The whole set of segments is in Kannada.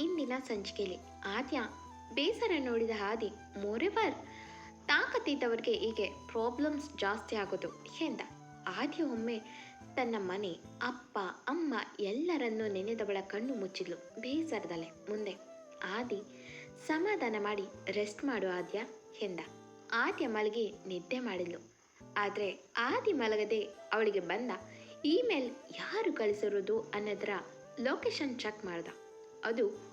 ಇಂದಿನ ಸಂಚಿಕೆಯಲ್ಲಿ ಆದ್ಯ, ಬೇಸರ ನೋಡಿದ ಹಾದಿ ಮೋರೆವರ್ ತಾಕತ್ತಿದ್ದವರಿಗೆ ಹೀಗೆ ಪ್ರಾಬ್ಲಮ್ಸ್ ಜಾಸ್ತಿ ಆಗೋದು ಎಂದ. ಆದ್ಯ ಒಮ್ಮೆ ತನ್ನ ಮನೆ, ಅಪ್ಪ, ಅಮ್ಮ ಎಲ್ಲರನ್ನೂ ನೆನೆದವಳ ಕಣ್ಣು ಮುಚ್ಚಿದ್ಲು ಬೇಸರದಲ್ಲೇ ಮುಂದೆ. ಆದಿ ಸಮಾಧಾನ ಮಾಡಿ ರೆಸ್ಟ್ ಮಾಡು ಆದ್ಯ ಎಂದ. ಆದ್ಯ ಮಲಗಿ ನಿದ್ದೆ ಮಾಡಿದ್ಲು. ಆದರೆ ಆದಿ ಮಲಗದೆ ಅವಳಿಗೆ ಬಂದ, ಇಮೇಲ್ ಯಾರು ಕಳಿಸಿರೋದು? ಅನ್ನೋದರ ಲೊಕೇಶನ್ ಚೆಕ್ ಮಾಡ್ದ. ಅದು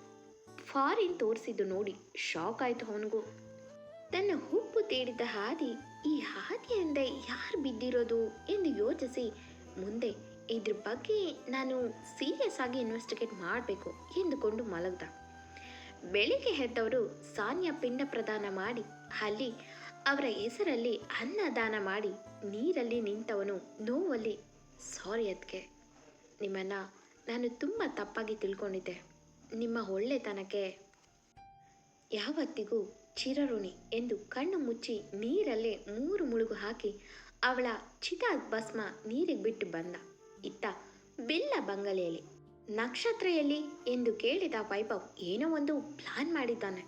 ಫಾರಿನ್ ತೋರಿಸಿದ್ದು ನೋಡಿ ಶಾಕ್ ಆಯ್ತು ಅವನಿಗೂ. ತನ್ನ ಹುಬ್ಬು ತೇಡಿದ ಹಾದಿ ಈ ಹಾದಿಯಿಂದ ಯಾರು ಬಿದ್ದಿರೋದು ಎಂದು ಯೋಚಿಸಿ, ಮುಂದೆ ಇದ್ರ ಬಗ್ಗೆ ನಾನು ಸೀರಿಯಸ್ ಆಗಿ ಇನ್ವೆಸ್ಟಿಗೇಟ್ ಮಾಡಬೇಕು, ಎಂದುಕೊಂಡು ಮಲಗ್ದ. ಬೆಳಿಗ್ಗೆ ಹೆದ್ದವರು ಸಾನ್ಯ ಪಿಂಡ ಪ್ರದಾನ ಮಾಡಿ, ಅಲ್ಲಿ ಅವರ ಹೆಸರಲ್ಲಿ ಅನ್ನದಾನ ಮಾಡಿ ನೀರಲ್ಲಿ ನಿಂತವನು ನೋವಲ್ಲಿ, ಸಾರಿ ಅದಕ್ಕೆ ನಿಮ್ಮನ್ನ ನಾನು ತುಂಬ ತಪ್ಪಾಗಿ ತಿಳ್ಕೊಂಡಿದ್ದೆ. ನಿಮ್ಮ ಒಳ್ಳೆತನಕ್ಕೆ. ಯಾವತ್ತಿಗೂ ಚಿರಋಣಿ ಎಂದು ಕಣ್ಣು ಮುಚ್ಚಿ ನೀರಲ್ಲೇ ಮೂರು ಮುಳುಗು ಹಾಕಿ ಅವಳ ಚಿತ ಭಸ್ಮ ನೀರಿಗೆ ಬಿಟ್ಟು ಬಂದ. ಇತ್ತ ಬಿಲ್ಲ ಬಂಗಲೆಯಲ್ಲಿ. ನಕ್ಷತ್ರ ಎಲ್ಲಿ ಎಂದು ಕೇಳಿದ ವೈಭವ್ ಏನೋ ಒಂದು ಪ್ಲಾನ್ ಮಾಡಿದ್ದಾನೆ.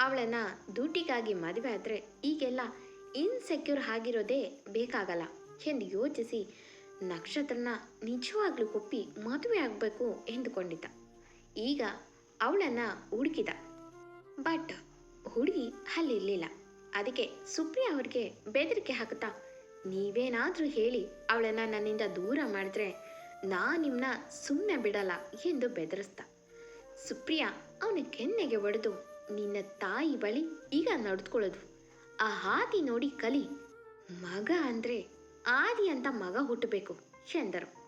ಅವಳನ್ನ ದುಡ್ಡಿಗಾಗಿ ಮದುವೆ ಆದರೆ ಈಗೆಲ್ಲ ಇನ್ಸೆಕ್ಯೂರ್ ಆಗಿರೋದೇ ಬೇಕಾಗಲ್ಲ ಎಂದು ಯೋಚಿಸಿ ನಕ್ಷತ್ರನ ನಿಜವಾಗ್ಲೂ ಒಪ್ಪಿ ಮದುವೆ ಆಗಬೇಕು ಎಂದುಕೊಂಡಿದ್ದ. ಈಗ ಅವಳನ್ನ ಹುಡುಕಿದ. ಬಟ್ ಹುಡುಗಿ ಅಲ್ಲಿರ್ಲಿಲ್ಲ ಅದಕ್ಕೆ ಸುಪ್ರಿಯಾ ಅವ್ರಿಗೆ ಬೆದರಿಕೆ ಹಾಕುತ್ತಾ, ನೀವೇನಾದರೂ ಹೇಳಿ ಅವಳನ್ನ ನನ್ನಿಂದ ದೂರ ಮಾಡಿದ್ರೆ ನಾ ನಿಮ್ಮನ್ನ ಸುಮ್ಮನೆ ಬಿಡಲ್ಲ ಎಂದು ಬೆದರಿಸ್ದ. ಸುಪ್ರಿಯಾ ಅವನ ಕೆನ್ನೆಗೆ ಒಡೆದು ನಿನ್ನ ತಾಯಿ ಬಳಿ ಈಗ ನಡೆದುಕೊಳ್ಳೋದು. ಆ ಹಾದಿ ನೋಡಿ ಕಲಿ, ಮಗ ಅಂದ್ರೆ ಆದಿ ಅಂತ ಮಗ ಹುಟ್ಟಬೇಕು ಎಂದರು.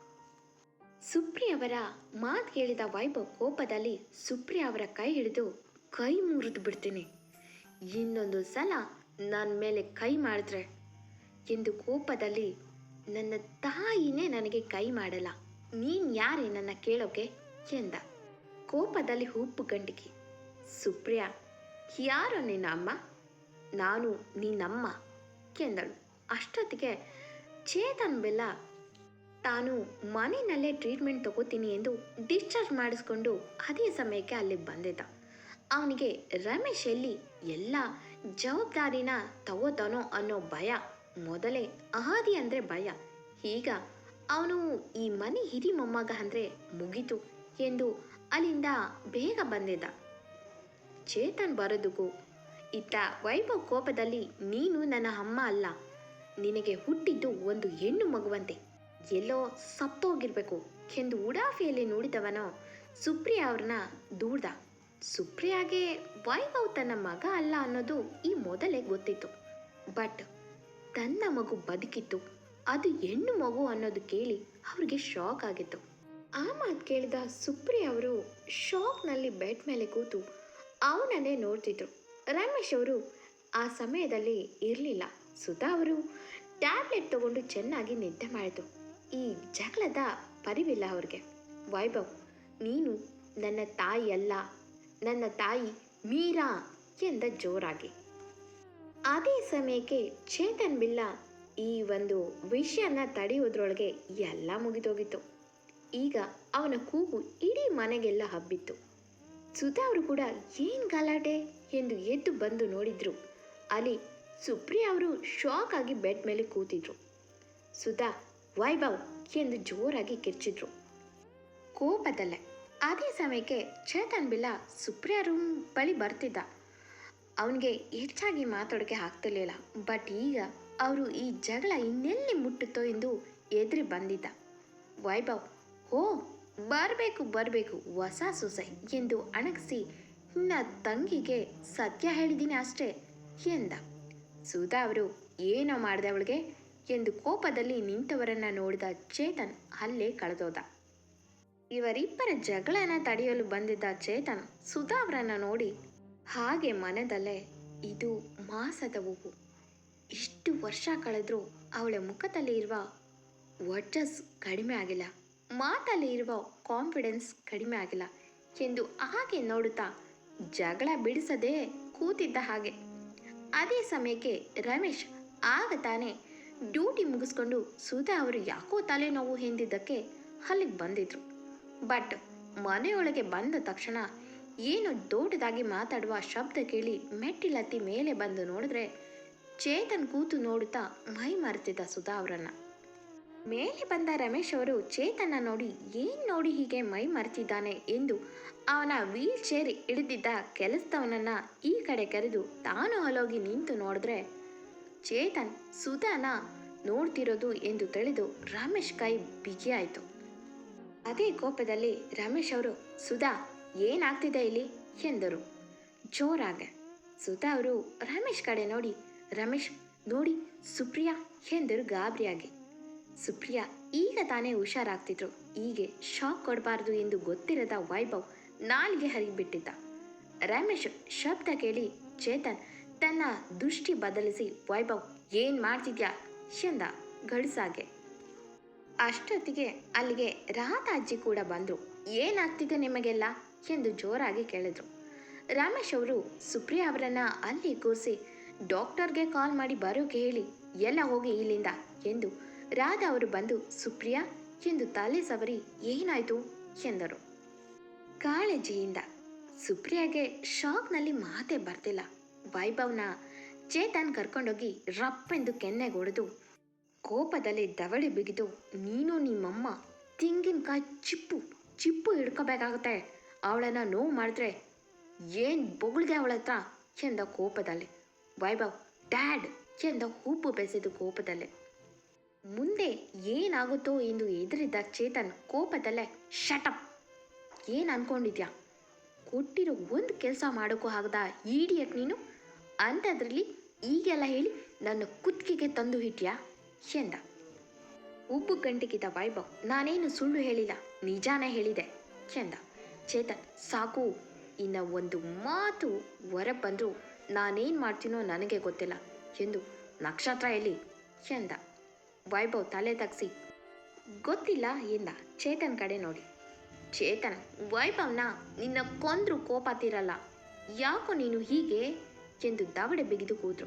ಸುಪ್ರಿಯವರ ಮಾತು ಕೇಳಿದ ವೈಭವ್ ಕೋಪದಲ್ಲಿ ಸುಪ್ರಿಯ ಅವರ ಕೈ ಹಿಡಿದು ಕೈ ಮುರಿದು ಬಿಡ್ತೀನಿ. ಇನ್ನೊಂದು ಸಲ ನನ್ನ ಮೇಲೆ ಕೈ ಮಾಡಿದ್ರೆ ಎಂದು ಕೋಪದಲ್ಲಿ ನನ್ನ ತಾಯಿನೇ ನನಗೆ ಕೈ ಮಾಡಲ್ಲ. ನೀನ್ ಯಾರೇ ನನ್ನ ಕೇಳೋಕೆ ಎಂದ. ಕೋಪದಲ್ಲಿ ಉಪ್ಪು ಗಂಟಿಗೆ ಸುಪ್ರಿಯಾ, ಯಾರೋ ನಿನ್ನ ಅಮ್ಮ? ನಾನು ನಿನ್ನಮ್ಮ ಎಂದಳು. ಅಷ್ಟೊತ್ತಿಗೆ ಚೇತನ್ ಬೆಲ್ಲ ತಾನು ಮನೆಯಲ್ಲೇ ಟ್ರೀಟ್ಮೆಂಟ್ ತಗೋತೀನಿ ಎಂದು ಡಿಸ್ಚಾರ್ಜ್ ಮಾಡಿಸ್ಕೊಂಡು ಅದೇ ಸಮಯಕ್ಕೆ ಅಲ್ಲಿ ಬಂದಿದ್ದ. ಅವನಿಗೆ ರಮೇಶ್ ಎಲ್ಲಿ ಎಲ್ಲ ಜವಾಬ್ದಾರಿನ ತಗೋತಾನೋ ಅನ್ನೋ ಭಯ, ಮೊದಲೇ ಅಹಾದಿ ಅಂದರೆ ಭಯ. ಈಗ ಅವನು ಈ ಮನೆ ಹಿರಿ ಮೊಮ್ಮಗ ಅಂದರೆ ಮುಗೀತು ಎಂದು ಅಲ್ಲಿಂದ ಬೇಗ ಬಂದಿದ್ದ. ಚೇತನ್ ಬರೋದಕ್ಕೂ ಇತ್ತ ವೈಭವ್ ಕೋಪದಲ್ಲಿ ನೀನು ನನ್ನ ಅಮ್ಮ ಅಲ್ಲ, ನಿನಗೆ ಹುಟ್ಟಿದ್ದು ಒಂದು ಹೆಣ್ಣು ಮಗುವಂತೆ. ಎಲ್ಲೋ ಸತ್ತೋಗಿರ್ಬೇಕು. ಎಂದು ಉಡಾಫಿಯಲ್ಲಿ ನೋಡಿದವನೋ? ಸುಪ್ರಿಯಾ ಅವ್ರನ್ನ ದೂಡ್ದ ಸುಪ್ರಿಯಾಗೆ ವೈಭವ್ ತನ್ನ ಮಗ ಅಲ್ಲ ಅನ್ನೋದು ಈ ಮೊದಲೇ ಗೊತ್ತಿತ್ತು. ಬಟ್ ತನ್ನ ಮಗು ಬದುಕಿತ್ತು. ಅದು ಹೆಣ್ಣು ಮಗು ಅನ್ನೋದು ಕೇಳಿ ಅವ್ರಿಗೆ ಶಾಕ್ ಆಗಿತ್ತು. ಆ ಮಾತು ಕೇಳಿದ ಸುಪ್ರಿಯಾ ಅವರು ಶಾಕ್ನಲ್ಲಿ ಬೆಡ್ ಮೇಲೆ ಕೂತು ಅವನನ್ನೇ ನೋಡ್ತಿದ್ರು. ರಮೇಶ್ ಅವರು ಆ ಸಮಯದಲ್ಲಿ ಇರಲಿಲ್ಲ. ಸುಧಾ ಅವರು ಟ್ಯಾಬ್ಲೆಟ್ ತಗೊಂಡು ಚೆನ್ನಾಗಿ ನಿದ್ದೆ ಮಾಡಿತು ಈ ಜಗಳದ ಪರಿವಿಲ್ಲ ಅವ್ರಿಗೆ. ವೈಭವ್, ನೀನು ನನ್ನ ತಾಯಿ ಅಲ್ಲ, ನನ್ನ ತಾಯಿ ಮೀರಾ ಎಂದ ಜೋರಾಗಿ. ಅದೇ ಸಮಯಕ್ಕೆ ಚೇತನ್ ಬಿಲ್ಲ ಈ ಒಂದು ವಿಷಯನ ತಡೆಯೋದ್ರೊಳಗೆ ಎಲ್ಲ ಮುಗಿದೋಗಿತ್ತು. ಈಗ ಅವನ ಕೂಗು ಇಡೀ ಮನೆಗೆಲ್ಲ ಹಬ್ಬಿತ್ತು. ಸುಧಾ ಅವರು ಕೂಡ ಏನ್ ಗಲಾಟೆ ಎಂದು ಎದ್ದು ಬಂದು ನೋಡಿದ್ರು. ಅಲ್ಲಿ ಸುಪ್ರಿಯಾ ಅವರು ಶಾಕ್ ಆಗಿ ಬೆಡ್ ಮೇಲೆ ಕೂತಿದ್ರು. ಸುಧಾ ವೈಭವ್ ಎಂದು ಜೋರಾಗಿ ಕಿರ್ಚಿದ್ರು. ಕೋಪದಲ್ಲೇ. ಅದೇ ಸಮಯಕ್ಕೆ ಚೇತನ್ ಬಿಲ್ಲ ಸುಪ್ರಿಯಾ ರೂಮ್ ಬಳಿ ಬರ್ತಿದ್ದ. ಅವನಿಗೆ ಹೆಚ್ಚಾಗಿ ಮಾತಾಡೋಕೆ ಆಗ್ತಿರ್ಲಿಲ್ಲ. ಬಟ್ ಈಗ ಅವರು ಈ ಜಗಳ ಇನ್ನೆಲ್ಲಿ ಮುಟ್ಟುತ್ತೋ ಎಂದು ಎದುರಿ ಬಂದಿದ್ದ. ವೈಭವ್ ಓ ಬರಬೇಕು ಬರಬೇಕು, ಹೊಸ ಸೊಸೆ ಎಂದು ಅಣಗಿಸಿ ನಿನ್ನ ತಂಗಿಗೆ ಸತ್ಯ ಹೇಳಿದ್ದೀನಿ ಅಷ್ಟೇ ಎಂದ. ಸುಧಾ ಅವರು, ಏನೋ ಮಾಡಿದೆ ಅವಳಿಗೆ? ಎಂದು ಕೋಪದಲ್ಲಿ ನಿಂತವರನ್ನ ನೋಡಿದ ಚೇತನ್ ಅಲ್ಲೇ ಕಳೆದೋದ. ಇವರಿಬ್ಬರ ಜಗಳನ ತಡೆಯಲು ಬಂದಿದ್ದ ಚೇತನ್ ಸುಧಾ ಅವರನ್ನ ನೋಡಿ ಹಾಗೆ ಮನದಲ್ಲೇ, ಇದು ಮಾಸದ ಹೂವು. ಇಷ್ಟು ವರ್ಷ ಕಳೆದ್ರೂ ಅವಳ ಮುಖದಲ್ಲಿ ಇರುವ ವರ್ಚಸ್ ಕಡಿಮೆ ಆಗಿಲ್ಲ, ಮಾತಲ್ಲಿ ಇರುವ ಕಾನ್ಫಿಡೆನ್ಸ್ ಕಡಿಮೆ ಆಗಿಲ್ಲ ಎಂದು ಹಾಗೆ ನೋಡುತ್ತಾ ಜಗಳ ಬಿಡಿಸದೆ ಕೂತಿದ್ದ ಹಾಗೆ. ಅದೇ ಸಮಯಕ್ಕೆ ರಮೇಶ್ ಆಗ ತಾನೇ ಡ್ಯೂಟಿ ಮುಗಿಸ್ಕೊಂಡು ಸುಧಾ ಅವರು ಯಾಕೋ ತಲೆನೋವು ಎಂದಿದ್ದಕ್ಕೆ ಅಲ್ಲಿಗೆ ಬಂದಿದ್ರು. ಬಟ್ ಮನೆಯೊಳಗೆ ಬಂದ ತಕ್ಷಣ ಏನು ದೊಡ್ಡದಾಗಿ ಮಾತಾಡುವ ಶಬ್ದ ಕೇಳಿ ಮೆಟ್ಟಿಲತ್ತಿ ಮೇಲೆ ಬಂದು ನೋಡಿದ್ರೆ ಚೇತನ್ ಕೂತು ನೋಡುತ್ತಾ ಮೈ ಮರೆತಿದ್ದ ಸುಧಾ ಅವರನ್ನ. ಮೇಲೆ ಬಂದ ರಮೇಶ್ ಅವರು ಚೇತನ ನೋಡಿ ಏನ್ ನೋಡಿ ಹೀಗೆ ಮೈ ಮರೆತಿದ್ದಾನೆ ಎಂದು ಅವನ ವೀಲ್ ಚೇರ್ ಹಿಡಿದಿದ್ದ ಕೆಲಸದವನನ್ನ ಈ ಕಡೆ ಕರೆದು ತಾನು ಅಲೋಗಿ ನಿಂತು ನೋಡಿದ್ರೆ ಚೇತನ್, ಸುಧಾನ ನೋಡ್ತಿರೋದು ಎಂದು ತಿಳಿದು ರಮೇಶ್ ಕೈ ಬಿಗಿಯಾಯಿತು ಅದೇ ಕೋಪದಲ್ಲಿ ರಮೇಶ್ ಅವರು, ಸುಧಾ, ಏನಾಗ್ತಿದೆ ಇಲ್ಲಿ? ಎಂದರು. ಜೋರಾಗೆ. ಸುಧಾ ಅವರು, ರಮೇಶ್ ಕಡೆ ನೋಡಿ, ರಮೇಶ್, ನೋಡಿ, ಸುಪ್ರಿಯಾ ಎಂದರು ಗಾಬರಿಯಾಗಿ. ಸುಪ್ರಿಯಾ ಈಗ ತಾನೇ ಹುಷಾರಾಗ್ತಿದ್ರು, ಹೀಗೆ ಶಾಕ್ ಕೊಡಬಾರ್ದು ಎಂದು ಗೊತ್ತಿರದ ವೈಭವ್ ನಾಲಿಗೆ ಹರಿಬಿಟ್ಟಿದ್ದ. ರಮೇಶ್ ಶಬ್ದ ಕೇಳಿ, ಚೇತನ್ ತನ್ನ ದೃಷ್ಟಿ ಬದಲಿಸಿ, ವೈಭವ್, ಏನ್ ಮಾಡ್ತಿದ್ಯಾ? ಎಂದ ಗಳಿಸಾಗೆ. ಅಷ್ಟೊತ್ತಿಗೆ ಅಲ್ಲಿಗೆ ರಾಧಾಜ್ಜಿ ಕೂಡ ಬಂದ್ರು. ಏನಾಗ್ತಿದೆ ನಿಮಗೆಲ್ಲ? ಎಂದು ಜೋರಾಗಿ ಕೇಳಿದ್ರು. ರಮೇಶ್ ಅವರು ಸುಪ್ರಿಯಾ ಅವರನ್ನ ಅಲ್ಲಿ ಕೂರಿಸಿ, ಡಾಕ್ಟರ್ಗೆ ಕಾಲ್ ಮಾಡಿ ಬರೋಕೆ ಹೇಳಿ, ಎಲ್ಲ ಹೋಗಿ ಇಲ್ಲಿಂದ ಎಂದು ರಾಧಾ ಅವರು ಬಂದು, ಸುಪ್ರಿಯಾ ಎಂದು ತಲೆ ಸವರಿ ಏನಾಯ್ತು? ಎಂದರು. ಕಾಳಜಿಯಿಂದ. ಸುಪ್ರಿಯಾಗೆ ಶಾಕ್ನಲ್ಲಿ ಮಾತೇ ಬರ್ತಿಲ್ಲ. ವೈಭವ್ನ ಚೇತನ್ ಕರ್ಕೊಂಡೋಗಿ ರಪ್ಪೆಂದು ಕೆನ್ನೆಗೆ ಹೊಡೆದು ಕೋಪದಲ್ಲಿ ದವಳಿ ಬಿಗಿದು, ನೀನು ನಿಮ್ಮಮ್ಮ ತೆಂಗಿನಕಾಯಿ ಚಿಪ್ಪು ಚಿಪ್ಪು ಹಿಡ್ಕೋಬೇಕಾಗುತ್ತೆ. ಅವಳನ್ನ ನೋವು ಮಾಡಿದ್ರೆ ಏನ್ ಬೊಗಳಿಗೆ ಅವಳ ಹತ್ರ ಎಂದ ಕೋಪದಲ್ಲಿ. ವೈಭವ್, ಡ್ಯಾಡ್ ಎಂದ ಉಪ್ಪು ಬೆಸೆದು ಕೋಪದಲ್ಲೇ. ಮುಂದೆ ಏನಾಗುತ್ತೋ ಎಂದು ಎದುರಿದ್ದ ಚೇತನ್ ಕೋಪದಲ್ಲೇ ಶಟಪ್ ಏನು ಅನ್ಕೊಂಡಿದ್ಯಾ? ಕೊಟ್ಟಿರೋ ಒಂದು ಕೆಲಸ ಮಾಡೋಕ್ಕೂ ಆಗದ ಈಡಿಯಟ್ ನೀನು? ಅಂಥದ್ರಲ್ಲಿ ಈಗೆಲ್ಲ ಹೇಳಿ ನನ್ನ ಕುತ್ತಿಗೆಗೆ ತಂದು ಹಿಟ್ಯಾ ಎಂದ. ಉಬ್ಬು ಗಂಟೆಗಿದ್ದ ವೈಭವ್, ನಾನೇನು ಸುಳ್ಳು ಹೇಳಿಲ್ಲ, ನಿಜಾನೇ ಹೇಳಿದೆ, ಎಂದ. ಚೇತನ್, ಸಾಕು. ಇನ್ನ ಒಂದು ಮಾತು ಹೊರ ಬಂದರೂ ನಾನೇನು ಮಾಡ್ತೀನೋ ನನಗೆ ಗೊತ್ತಿಲ್ಲ ಎಂದು ನಕ್ಷತ್ರ ಹೇಳಿ, ಎಂದ. ವೈಭವ್ ತಲೆ ತಗ್ಸಿ, ಗೊತ್ತಿಲ್ಲ ಎಂದ ಚೇತನ್ ಕಡೆ ನೋಡಿ. ಚೇತನ್, ವೈಭವ್ನ ನಿನ್ನ ಕೊಂದ್ರು ಕೋಪ ತೀರಲ್ಲ, ಯಾಕೋ ನೀನು ಹೀಗೆ? ಎಂದು ದವಡೆ ಬಿಗಿದು ಕೂದ್ರು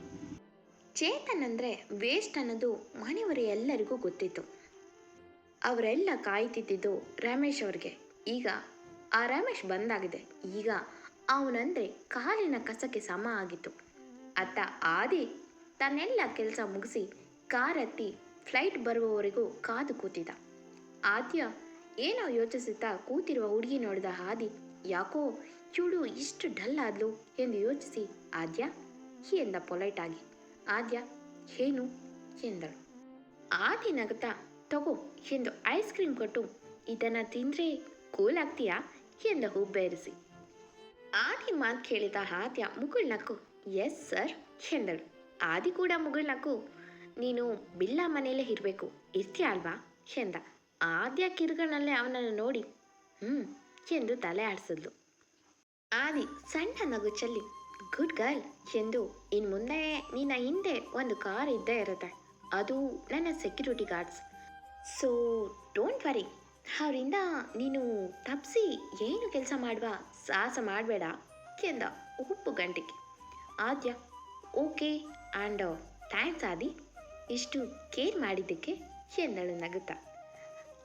ಚೇತನ್ ಅಂದ್ರೆ ವೇಸ್ಟ್ ಅನ್ನೋದು ಮನೆಯವರ ಎಲ್ಲರಿಗೂ ಗೊತ್ತಿತ್ತು. ಅವರೆಲ್ಲ ಕಾಯ್ತಿದ್ದಿದ್ದು ರಮೇಶ್ ಅವ್ರಿಗೆ. ಈಗ ಆ ರಮೇಶ್ ಬಂದಾಗಿದೆ. ಈಗ ಅವನಂದ್ರೆ ಕಾಲಿನ ಕಸಕ್ಕೆ ಸಮ ಆಗಿತ್ತು. ಅತ್ತ ಆದಿ ತನ್ನೆಲ್ಲ ಕೆಲಸ ಮುಗಿಸಿ ಕಾರ್ ಹತ್ತಿ ಫ್ಲೈಟ್ ಬರುವವರೆಗೂ ಕಾದು ಕೂತಿದ್ದ. ಆದ್ಯ ಏನೋ ಯೋಚಿಸುತ್ತಾ ಕೂತಿರುವ ಹುಡುಗಿ ನೋಡಿದ ಹಾದಿ ಯಾಕೋ ಇವಳು ಇಷ್ಟು ಡಲ್ ಆದ್ಲು ಎಂದು ಯೋಚಿಸಿ ಆದ್ಯ ಎಂದ ಪೊಲೈಟ್ ಆಗಿ. ಆದ್ಯ, ಏನು? ಎಂದಳು. ಆದಿ ನಗುತ್ತಾ ತಗೋ ಎಂದು ಐಸ್ ಕ್ರೀಮ್ ಕೊಟ್ಟು, ಇದನ್ನ ತಿಂದ್ರೆ ಕೂಲ್ ಆಗ್ತೀಯಾ? ಎಂದ ಹುಬ್ಬೇರಿಸಿ. ಆದಿ ಮಾತು ಕೇಳಿದ ಆದ್ಯ ಮುಗುಳ್ನಕ್ಕು ಎಸ್, ಸರ್, ಎಂದಳು. ಆದಿ ಕೂಡ ಮುಗುಳ್ನಕ್ಕು ನೀನು ಬಿಲ್ಲ ಮನೆಯಲ್ಲೇ ಇರಬೇಕು, ಇರ್ತೀಯ ಅಲ್ವಾ? ಎಂದ. ಆದ್ಯ ಕಿರುಗಳಲ್ಲೇ ಅವನನ್ನು ನೋಡಿ ಹ್ಞೂ ಎಂದು ತಲೆ ಆಡಿಸಿದ್ಲು. ಆದಿ ಸಣ್ಣ ನಗು ಚೆಲ್ಲಿ, ಗುಡ್ ಗರ್ಲ್ ಎಂದು ಇನ್ನು ಮುಂದೆ ನಿನ್ನ ಹಿಂದೆ ಒಂದು ಕಾರ್ ಇದ್ದೇ ಇರುತ್ತೆ. ಅದು ನನ್ನ security guards. So don't worry ಅವರಿಂದ ನೀನು ತಪ್ಪಿಸಿ ಏನು ಕೆಲಸ ಮಾಡುವ, ಸಾಹಸ ಮಾಡಬೇಡ ಎಂದ ಉಪ್ಪು ಗಂಟಿಗೆ Aadya, okay and thanks Aadi, ಇಷ್ಟು ಕೇರ್ ಮಾಡಿದ್ದಕ್ಕೆ ಎಂದಳು ನಗುತ್ತಾ.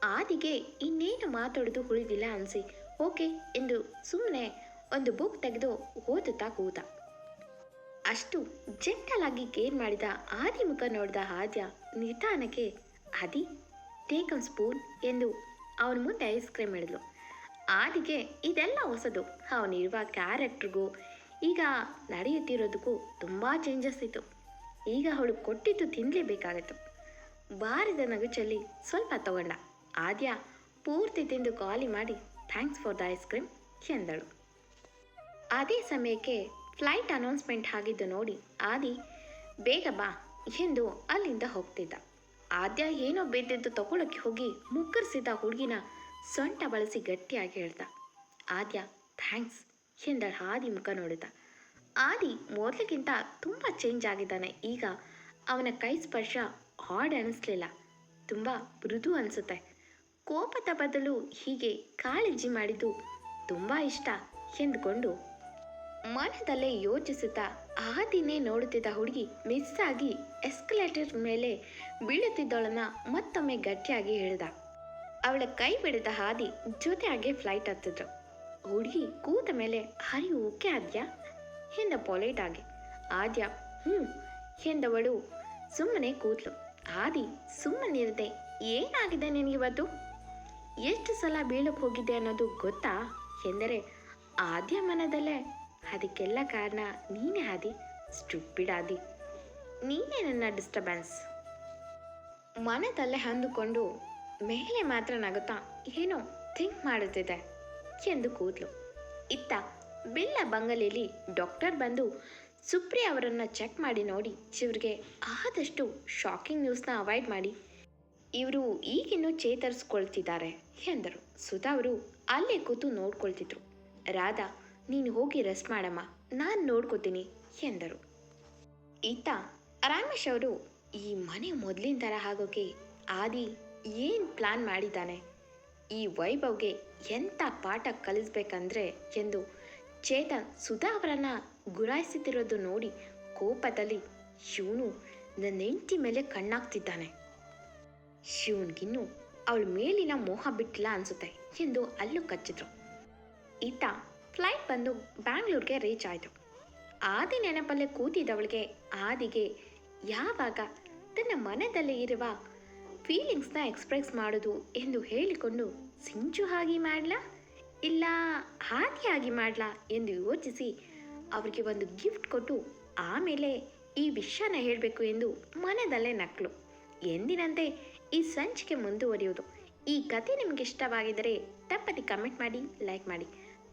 ಆದಿಗೆ ಇನ್ನೇನು ಮಾತಾಡೋದು ಉಳಿದಿಲ್ಲ ಅನಿಸಿ, ಓಕೆ ಎಂದು ಸುಮ್ಮನೆ ಒಂದು ಬುಕ್ ತೆಗೆದು ಓದುತ್ತಾ ಕೂತ. ಅಷ್ಟು ಜೆಂಟಲ್ ಆಗಿ ಕೇರ್ ಮಾಡಿದ ಆದಿ ಮುಖ ನೋಡಿದ ಆದ್ಯ ನಿಧಾನಕ್ಕೆ ಆದಿ ಟೇಕ್ ಅನ್ ಸ್ಪೂನ್ ಎಂದು ಅವನ ಮುಂದೆ ಐಸ್ ಕ್ರೀಮ್ ಹಿಡಿದ್ಲು ಆದಿಗೆ ಇದೆಲ್ಲ ಹೊಸದು. ಅವನಿರುವ ಕ್ಯಾರೆಕ್ಟ್ರಿಗೂ ಈಗ ನಡೆಯುತ್ತಿರೋದಕ್ಕೂ ತುಂಬ ಚೇಂಜಸ್ ಇತ್ತು. ಈಗ ಅವಳು ಕೊಟ್ಟಿದ್ದು ತಿನ್ನಲೇಬೇಕಾಗಿತ್ತು ಬಾರಿದ ನಗುಚಲ್ಲಿ ಸ್ವಲ್ಪ ತಗೊಂಡ. ಆದ್ಯ ಪೂರ್ತಿ ತಿಂದು ಖಾಲಿ ಮಾಡಿ thanks for the ice cream ಎಂದಳು. ಅದೇ ಸಮಯಕ್ಕೆ ಫ್ಲೈಟ್ ಅನೌನ್ಸ್ಮೆಂಟ್ ಆಗಿದ್ದು ನೋಡಿ, ಆದಿ, ಬೇಗ ಬಾ ಎಂದು ಅಲ್ಲಿಂದ ಹೋಗ್ತಿದ್ದ. ಆದ್ಯ ಏನೋ ಬಿದ್ದಿದ್ದು ತಗೊಳಕ್ಕೆ ಹೋಗಿ ಮುಕ್ಕರಿಸಿದ ಹುಡುಗಿನ ಸೊಂಟ ಬಳಸಿ ಗಟ್ಟಿಯಾಗಿ ಹೇಳ್ದ. ಆದ್ಯ, ಥ್ಯಾಂಕ್ಸ್ ಎಂದಳು ಆದಿ ಮುಖ ನೋಡಿದ. ಆದಿ ಮೊದಲಿಗಿಂತ ತುಂಬ ಚೇಂಜ್ ಆಗಿದ್ದಾನೆ. ಈಗ ಅವನ ಕೈ ಸ್ಪರ್ಶ ಹಾಡ್ ಅನಿಸ್ಲಿಲ್ಲ. ತುಂಬ ಮೃದು ಅನಿಸುತ್ತೆ. ಕೋಪದ ಬದಲು ಹೀಗೆ ಕಾಳಜಿ ಮಾಡಿದ್ದು ತುಂಬ ಇಷ್ಟ ಎಂದುಕೊಂಡು ಮನದಲ್ಲೇ ಯೋಚಿಸುತ್ತಾ ಆದಿನೇ ನೋಡುತ್ತಿದ್ದ ಹುಡುಗಿ ಮಿಸ್ ಆಗಿ ಎಸ್ಕಲೇಟರ್ ಮೇಲೆ ಬೀಳುತ್ತಿದ್ದವಳನ್ನ ಮತ್ತೊಮ್ಮೆ ಗಟ್ಟಿಯಾಗಿ ಹೇಳಿದ. ಅವಳ ಕೈ ಬಿಡಿದ ಹಾದಿ ಜೊತೆಯಾಗಿ ಫ್ಲೈಟ್ ಹತ್ತಿದ್ರು. ಹುಡುಗಿ ಕೂತ ಮೇಲೆ ಹರಿ ಓಕೆ ಆದ್ಯಾ? ಎಂದ ಪೊಲೈಟ್ ಆಗಿ. ಆದ್ಯ? ಹ್ಞೂ ಎಂದವಳು ಸುಮ್ಮನೆ ಕೂತ್ಲು ಆದಿ ಸುಮ್ಮನಿರದೆ ಏನಾಗಿದೆ ನಿನಗಿವತ್ತು? ಎಷ್ಟು ಸಲ ಬೀಳಕ್ಕೆ ಹೋಗಿದ್ದೆ ಅನ್ನೋದು ಗೊತ್ತಾ? ಎಂದರೆ, ಆದ್ಯ ಮನದಲ್ಲೇ ಅದಕ್ಕೆಲ್ಲ ಕಾರಣ ನೀನೇ ಆದಿ ಸ್ಟುಪಿಡ್ ಆದಿ. ನೀನೇ ನನ್ನ ಡಿಸ್ಟರ್ಬೆನ್ಸ್ ಮನೆ ತಲೆ ಅಂದುಕೊಂಡು ಮೇಲೆ ಮಾತ್ರ ನಗುತ್ತಾ ಏನೋ ಥಿಂಕ್ ಮಾಡುತ್ತಿದೆ. ಎಂದು ಕೂದ್ಲು. ಇತ್ತ ಬಿಲ್ಲ ಬಂಗಲೆಯಲ್ಲಿ ಡಾಕ್ಟರ್ ಬಂದು ಸುಪ್ರಿ ಅವರನ್ನು ಚೆಕ್ ಮಾಡಿ ನೋಡಿ ಇವ್ರಿಗೆ ಆದಷ್ಟು ಶಾಕಿಂಗ್ ನ್ಯೂಸ್ನ ಅವಾಯ್ಡ್ ಮಾಡಿ. ಇವರು ಈಗಿನ್ನೂ ಚೇತರಿಸ್ಕೊಳ್ತಿದ್ದಾರೆ ಎಂದರು. ಸುಧಾ ಅವರು ಅಲ್ಲೇ ಕೂತು ನೋಡ್ಕೊಳ್ತಿದ್ರು. ರಾಧಾ ನೀನು ಹೋಗಿ ರೆಸ್ಟ್ ಮಾಡಮ್ಮ. ನಾನು ನೋಡ್ಕೋತೀನಿ ಎಂದರು. ಈತ, ರಾಮೇಶ್ ಅವರು ಈ ಮನೆ ಮೊದಲಿನ ಥರ ಆಗೋಕೆ ಆದಿ ಏನು ಪ್ಲಾನ್ ಮಾಡಿದ್ದಾನೆ? ಈ ವೈಭವ್ಗೆ ಎಂಥ ಪಾಠ ಕಲಿಸ್ಬೇಕಂದ್ರೆ ಎಂದು ಚೇತನ್ ಸುಧಾ ಅವರನ್ನು ಗುರಾಯಿಸುತ್ತಿರೋದು ನೋಡಿ ಕೋಪದಲ್ಲಿ ಶಿವನು ನನ್ನ ಹೆಂಡತಿ ಮೇಲೆ ಕಣ್ಣಾಗ್ತಿದ್ದಾನೆ. ಶಿವನ್ಗಿನ್ನು ಅವಳ ಮೇಲಿನ ಮೋಹ ಬಿಟ್ಟಿಲ್ಲ ಅನ್ಸುತ್ತೆ ಎಂದು ಅಲ್ಲೂ ಕಚ್ಚಿದ್ರು. ಈತ ಫ್ಲೈಟ್ ಬಂದು ಬ್ಯಾಂಗ್ಳೂರ್ಗೆ ರೀಚ್ ಆಯಿತು. ಆದಿ ನೆನಪಲ್ಲೇ ಕೂತಿದ್ದವಳಿಗೆ ಆದಿಗೆ ಯಾವಾಗ ತನ್ನ ಮನದಲ್ಲಿ ಇರುವ ಫೀಲಿಂಗ್ಸ್ನ ಎಕ್ಸ್ಪ್ರೆಸ್ ಮಾಡೋದು ಎಂದು ಹೇಳಿಕೊಂಡು, ಸಿಂಚು ಹಾಗೆ ಮಾಡ್ಲಾ? ಇಲ್ಲ ಹಾದಿಯಾಗಿ ಮಾಡ್ಲಾ? ಎಂದು ಯೋಚಿಸಿ ಅವರಿಗೆ ಒಂದು ಗಿಫ್ಟ್ ಕೊಟ್ಟು, ಆಮೇಲೆ ಈ ವಿಷಯನ ಹೇಳಬೇಕು ಎಂದು ಮನದಲ್ಲೇ ನಕ್ಲು. ಎಂದಿನಂತೆ ಈ ಸಂಚಿಕೆ ಮುಂದುವರಿಯುವುದು. ಈ ಕತೆ ನಿಮಗೆ ಇಷ್ಟವಾಗಿದ್ದರೆ ತಪ್ಪದೆ ಕಮೆಂಟ್ ಮಾಡಿ ಲೈಕ್ ಮಾಡಿ.